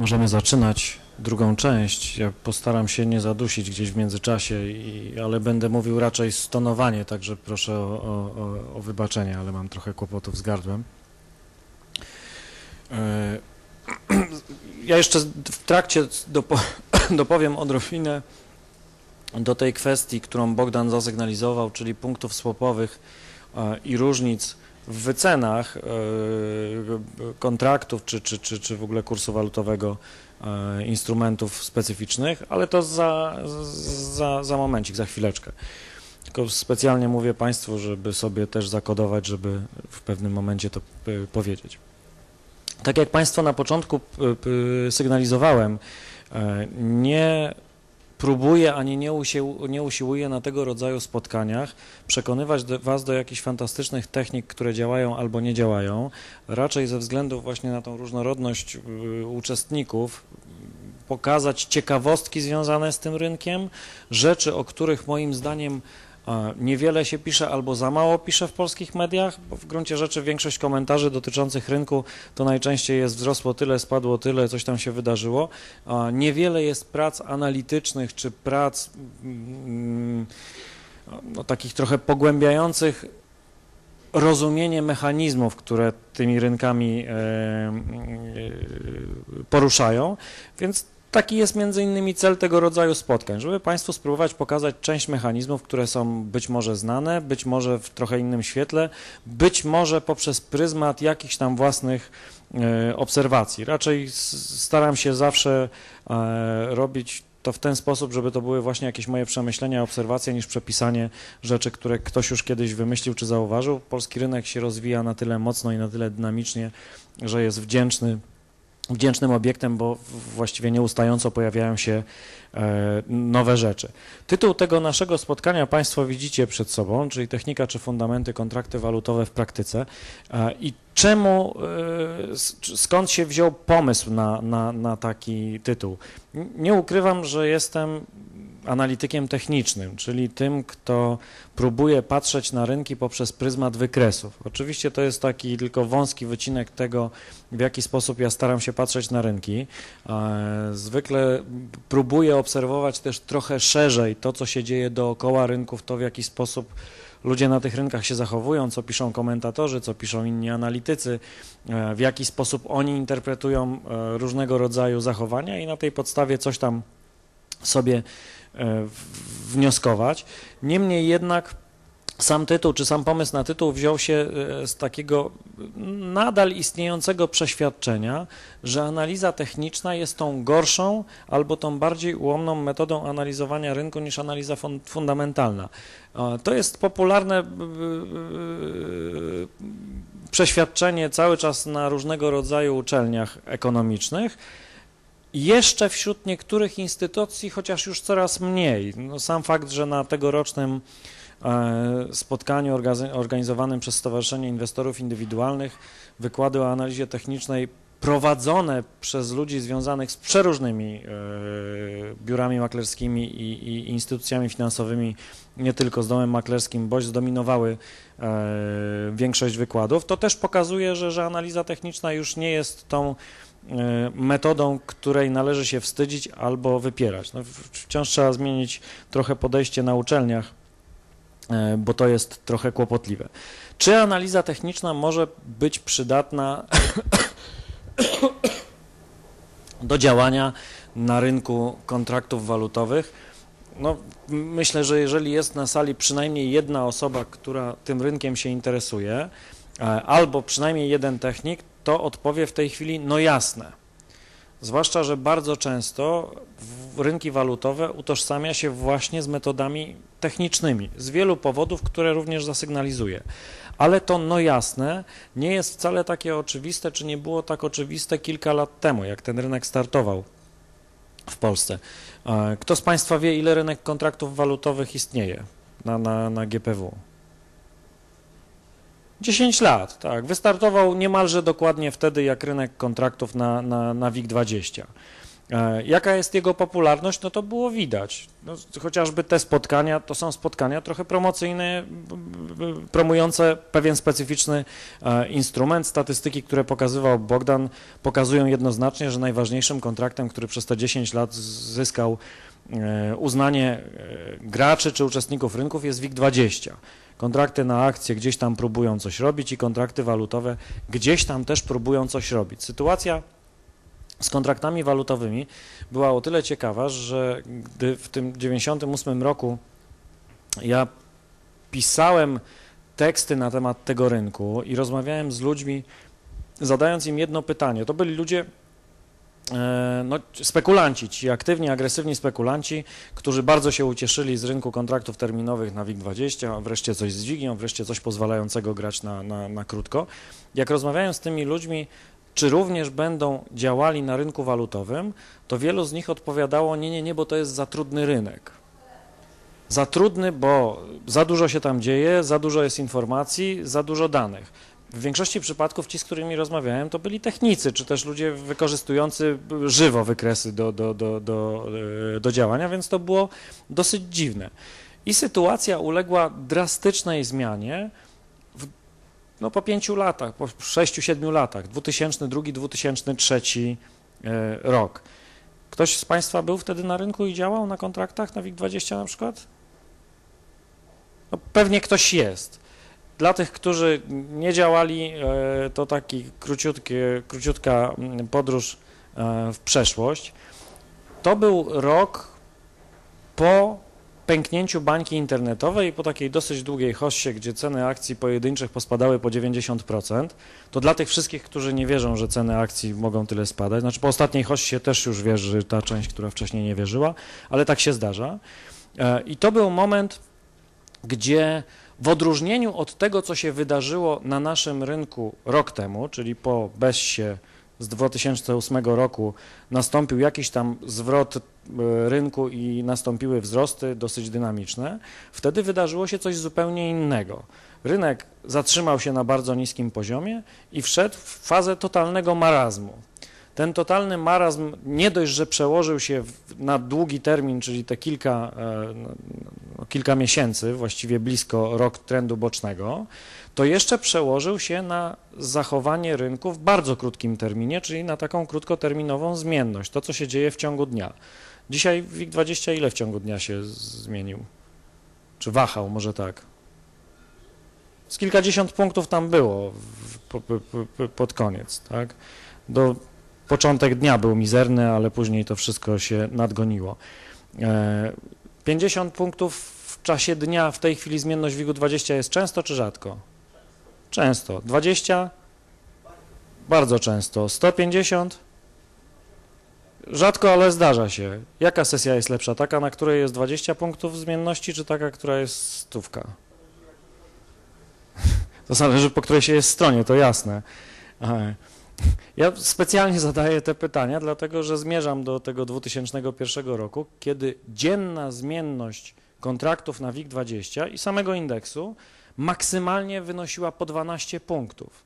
Możemy zaczynać drugą część. Ja postaram się nie zadusić gdzieś w międzyczasie, i, ale będę mówił raczej stonowanie, także proszę o, o, o wybaczenie, ale mam trochę kłopotów z gardłem. E, ja jeszcze w trakcie dopo, dopowiem odrobinę do tej kwestii, którą Bogdan zasygnalizował, czyli punktów słopowych e, i różnic w wycenach e, kontraktów czy, czy, czy, czy w ogóle kursu walutowego e, instrumentów specyficznych, ale to za, za, za momencik, za chwileczkę. Tylko specjalnie mówię Państwu, żeby sobie też zakodować, żeby w pewnym momencie to powiedzieć. Tak jak Państwo na początku sygnalizowałem, nie próbuje ani nie, usił, nie usiłuje na tego rodzaju spotkaniach przekonywać do, Was do jakichś fantastycznych technik, które działają albo nie działają. Raczej ze względu właśnie na tą różnorodność y, uczestników pokazać ciekawostki związane z tym rynkiem, rzeczy, o których moim zdaniem Niewiele się pisze albo za mało pisze w polskich mediach, bo w gruncie rzeczy większość komentarzy dotyczących rynku to najczęściej jest wzrosło tyle, spadło tyle, coś tam się wydarzyło. Niewiele jest prac analitycznych czy prac mm, no, takich trochę pogłębiających rozumienie mechanizmów, które tymi rynkami e, e, poruszają, więc Taki jest między innymi cel tego rodzaju spotkań, żeby Państwu spróbować pokazać część mechanizmów, które są być może znane, być może w trochę innym świetle, być może poprzez pryzmat jakichś tam własnych e, obserwacji. Raczej staram się zawsze e, robić to w ten sposób, żeby to były właśnie jakieś moje przemyślenia, obserwacje, niż przepisanie rzeczy, które ktoś już kiedyś wymyślił czy zauważył. Polski rynek się rozwija na tyle mocno i na tyle dynamicznie, że jest wdzięczny wdzięcznym obiektem, bo właściwie nieustająco pojawiają się e, nowe rzeczy. Tytuł tego naszego spotkania Państwo widzicie przed sobą, czyli technika czy fundamenty kontrakty walutowe w praktyce e, i czemu, e, skąd się wziął pomysł na, na, na taki tytuł. Nie ukrywam, że jestem analitykiem technicznym, czyli tym, kto próbuje patrzeć na rynki poprzez pryzmat wykresów. Oczywiście to jest taki tylko wąski wycinek tego, w jaki sposób ja staram się patrzeć na rynki. Zwykle próbuję obserwować też trochę szerzej to, co się dzieje dookoła rynków, to w jaki sposób ludzie na tych rynkach się zachowują, co piszą komentatorzy, co piszą inni analitycy, e, w jaki sposób oni interpretują e, różnego rodzaju zachowania i na tej podstawie coś tam sobie wnioskować. Niemniej jednak sam tytuł, czy sam pomysł na tytuł wziął się e, z takiego nadal istniejącego przeświadczenia, że analiza techniczna jest tą gorszą albo tą bardziej ułomną metodą analizowania rynku niż analiza fundamentalna. To jest popularne przeświadczenie cały czas na różnego rodzaju uczelniach ekonomicznych, jeszcze wśród niektórych instytucji, chociaż już coraz mniej. No, sam fakt, że na tegorocznym e, spotkaniu organizowanym przez Stowarzyszenie Inwestorów Indywidualnych wykłady o analizie technicznej prowadzone przez ludzi związanych z przeróżnymi e, biurami maklerskimi i, i, instytucjami finansowymi, nie tylko z domem maklerskim, boś zdominowały e, większość wykładów, to też pokazuje, że, że analiza techniczna już nie jest tą metodą, której należy się wstydzić albo wypierać. No, wciąż trzeba zmienić trochę podejście na uczelniach, e, bo to jest trochę kłopotliwe. Czy analiza techniczna może być przydatna do działania na rynku kontraktów walutowych? No, myślę, że jeżeli jest na sali przynajmniej jedna osoba, która tym rynkiem się interesuje, e, albo przynajmniej jeden technik, to odpowie w tej chwili no jasne. Zwłaszcza, że bardzo często rynki walutowe utożsamia się właśnie z metodami technicznymi, z wielu powodów, które również zasygnalizuje. Ale to no jasne nie jest wcale takie oczywiste, czy nie było tak oczywiste kilka lat temu, jak ten rynek startował w Polsce. Kto z Państwa wie, ile rynek kontraktów walutowych istnieje na, na, na GPW? 10 lat, tak. Wystartował niemalże dokładnie wtedy, jak rynek kontraktów na, na, na WIG20. E, jaka jest jego popularność, no to było widać. No, chociażby te spotkania, to są spotkania trochę promocyjne, promujące pewien specyficzny e, instrument. Statystyki, które pokazywał Bogdan, pokazują jednoznacznie, że najważniejszym kontraktem, który przez te 10 lat zyskał uznanie graczy czy uczestników rynków jest WIG20. Kontrakty na akcje gdzieś tam próbują coś robić i kontrakty walutowe gdzieś tam też próbują coś robić. Sytuacja z kontraktami walutowymi była o tyle ciekawa, że gdy w tym 98 roku ja pisałem teksty na temat tego rynku i rozmawiałem z ludźmi, zadając im jedno pytanie. To byli ludzie, e, no, spekulanci, ci aktywni, agresywni spekulanci, którzy bardzo się ucieszyli z rynku kontraktów terminowych na WIG20, wreszcie coś z dźwignią, wreszcie coś pozwalającego grać na, na, na krótko. Jak rozmawiałem z tymi ludźmi, czy również będą działali na rynku walutowym, to wielu z nich odpowiadało, nie, nie, nie, bo to jest za trudny rynek. Za trudny, bo za dużo się tam dzieje, za dużo jest informacji, za dużo danych. W większości przypadków ci, z którymi rozmawiałem, to byli technicy, czy też ludzie wykorzystujący żywo wykresy do, do, do, do, e, do działania, więc to było dosyć dziwne. I sytuacja uległa drastycznej zmianie, no po pięciu latach, po sześciu, siedmiu latach, 2002, 2003 e, rok. Ktoś z Państwa był wtedy na rynku i działał na kontraktach na WIG20 na przykład? No pewnie ktoś jest. Dla tych, którzy nie działali, e, to taki króciutkie, króciutka mm, podróż e, w przeszłość. To był rok po pęknięciu bańki internetowej i po takiej dosyć długiej hoście, gdzie ceny akcji pojedynczych pospadały po 90%, to dla tych wszystkich, którzy nie wierzą, że ceny akcji mogą tyle spadać, znaczy po ostatniej hoście też już wierzy ta część, która wcześniej nie wierzyła, ale tak się zdarza. E, I to był moment, gdzie w odróżnieniu od tego, co się wydarzyło na naszym rynku rok temu, czyli po BESie z 2008 roku nastąpił jakiś tam zwrot e, rynku i nastąpiły wzrosty dosyć dynamiczne, wtedy wydarzyło się coś zupełnie innego. Rynek zatrzymał się na bardzo niskim poziomie i wszedł w fazę totalnego marazmu. Ten totalny marazm nie dość, że przełożył się na długi termin, czyli te kilka, e, no, no, kilka miesięcy, właściwie blisko rok trendu bocznego, to jeszcze przełożył się na zachowanie rynku w bardzo krótkim terminie, czyli na taką krótkoterminową zmienność, to co się dzieje w ciągu dnia. Dzisiaj WIG20 ile w ciągu dnia się zmienił? Czy wahał, może tak? Z kilkadziesiąt punktów tam było w, po, po, pod koniec, tak? Do początek dnia był mizerny, ale później to wszystko się nadgoniło. 50 e, punktów w czasie dnia w tej chwili zmienność WIG-20 jest często czy rzadko? Często. 20? Bardzo często. 150? Rzadko, ale zdarza się. Jaka sesja jest lepsza? Taka, na której jest 20 punktów zmienności, czy taka, która jest stówka? To zależy, po której się jest stronie, to jasne. Ja specjalnie zadaję te pytania, dlatego że zmierzam do tego 2001 roku, kiedy dzienna zmienność kontraktów na WIG20 i samego indeksu maksymalnie wynosiła po 12 punktów.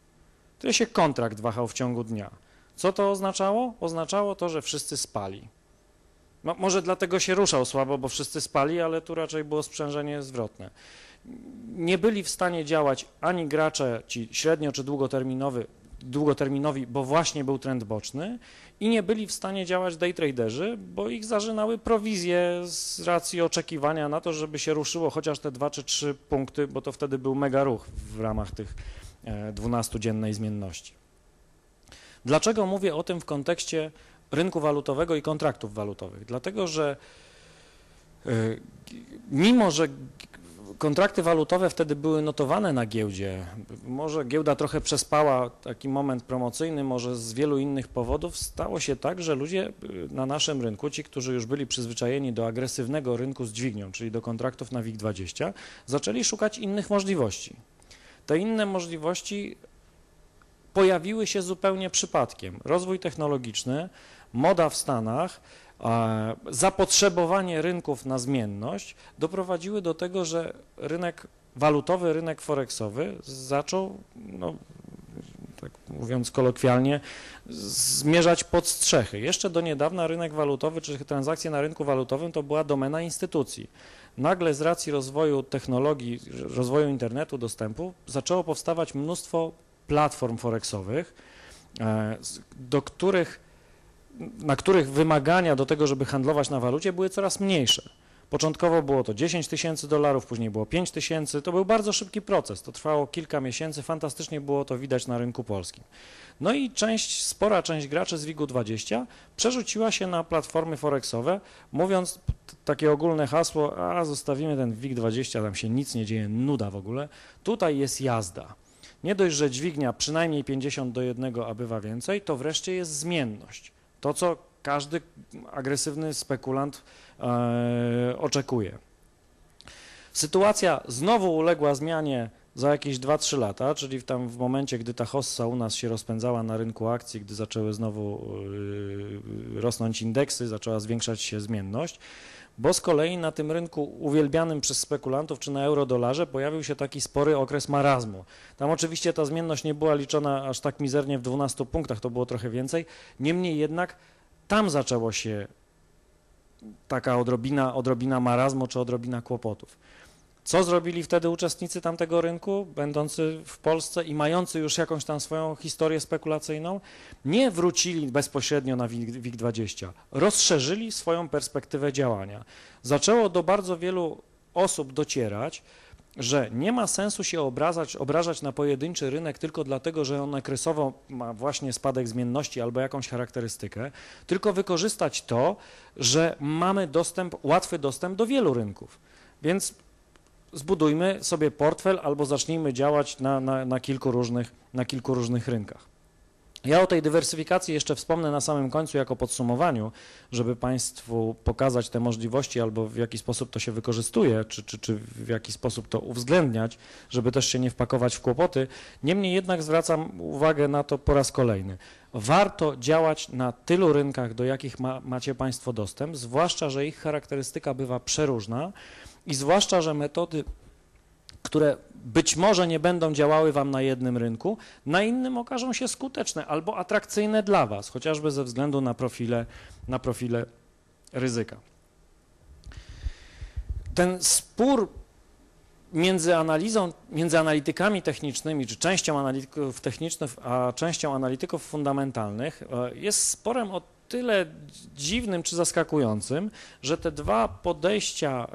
Tyle się kontrakt wahał w ciągu dnia. Co to oznaczało? Oznaczało to, że wszyscy spali. No, może dlatego się ruszał słabo, bo wszyscy spali, ale tu raczej było sprzężenie zwrotne. Nie byli w stanie działać ani gracze ci średnio czy długoterminowy, długoterminowi, bo właśnie był trend boczny i nie byli w stanie działać day traderzy, bo ich zażynały prowizje z racji oczekiwania na to, żeby się ruszyło chociaż te dwa czy trzy punkty, bo to wtedy był mega ruch w ramach tych 12-dziennej e, zmienności. Dlaczego mówię o tym w kontekście rynku walutowego i kontraktów walutowych? Dlatego, że e, mimo, że kontrakty walutowe wtedy były notowane na giełdzie. Może giełda trochę przespała taki moment promocyjny, może z wielu innych powodów stało się tak, że ludzie y, na naszym rynku, ci, którzy już byli przyzwyczajeni do agresywnego rynku z dźwignią, czyli do kontraktów na WIG20, zaczęli szukać innych możliwości. Te inne możliwości pojawiły się zupełnie przypadkiem. Rozwój technologiczny, moda w Stanach, zapotrzebowanie rynków na zmienność doprowadziły do tego, że rynek walutowy, rynek forexowy zaczął, no, tak mówiąc kolokwialnie, zmierzać pod strzechy. Jeszcze do niedawna rynek walutowy czy transakcje na rynku walutowym to była domena instytucji. Nagle z racji rozwoju technologii, rozwoju internetu, dostępu zaczęło powstawać mnóstwo platform forexowych, e, do których, na których wymagania do tego, żeby handlować na walucie były coraz mniejsze. Początkowo było to 10 tysięcy dolarów, później było 5 tysięcy. To był bardzo szybki proces. To trwało kilka miesięcy. Fantastycznie było to widać na rynku polskim. No i część, spora część graczy z WIG-20 przerzuciła się na platformy forexowe, mówiąc takie ogólne hasło, a zostawimy ten WIG-20, tam się nic nie dzieje, nuda w ogóle. Tutaj jest jazda. Nie dość, że dźwignia przynajmniej 50 do 1, a bywa więcej, to wreszcie jest zmienność. To, co każdy agresywny spekulant e, oczekuje. Sytuacja znowu uległa zmianie za jakieś 2-3 lata, czyli tam w momencie, gdy ta hossa u nas się rozpędzała na rynku akcji, gdy zaczęły znowu y, rosnąć indeksy, zaczęła zwiększać się zmienność, bo z kolei na tym rynku uwielbianym przez spekulantów czy na eurodolarze pojawił się taki spory okres marazmu. Tam oczywiście ta zmienność nie była liczona aż tak mizernie w 12 punktach, to było trochę więcej, niemniej jednak tam zaczęło się taka odrobina, odrobina marazmu czy odrobina kłopotów. Co zrobili wtedy uczestnicy tamtego rynku, będący w Polsce i mający już jakąś tam swoją historię spekulacyjną? Nie wrócili bezpośrednio na WIG20, rozszerzyli swoją perspektywę działania. Zaczęło do bardzo wielu osób docierać, że nie ma sensu się obrażać, obrażać na pojedynczy rynek tylko dlatego, że on okresowo ma właśnie spadek zmienności albo jakąś charakterystykę, tylko wykorzystać to, że mamy dostęp, łatwy dostęp do wielu rynków. Więc zbudujmy sobie portfel albo zacznijmy działać na, na, na, kilku, różnych, na kilku różnych rynkach. Ja o tej dywersyfikacji jeszcze wspomnę na samym końcu jako podsumowaniu, żeby Państwu pokazać te możliwości albo w jaki sposób to się wykorzystuje, czy, czy, czy w jaki sposób to uwzględniać, żeby też się nie wpakować w kłopoty. Niemniej jednak zwracam uwagę na to po raz kolejny. Warto działać na tylu rynkach, do jakich ma, macie Państwo dostęp, zwłaszcza, że ich charakterystyka bywa przeróżna i zwłaszcza, że metody które być może nie będą działały Wam na jednym rynku, na innym okażą się skuteczne albo atrakcyjne dla Was, chociażby ze względu na profile, na profile ryzyka. Ten spór między analizą, między analitykami technicznymi, czy częścią analityków technicznych, a częścią analityków fundamentalnych e, jest sporem o tyle dziwnym czy zaskakującym, że te dwa podejścia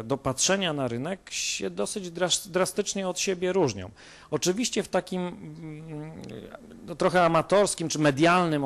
e, do patrzenia na rynek się dosyć drastycznie od siebie różnią. Oczywiście w takim mm, no, trochę amatorskim czy medialnym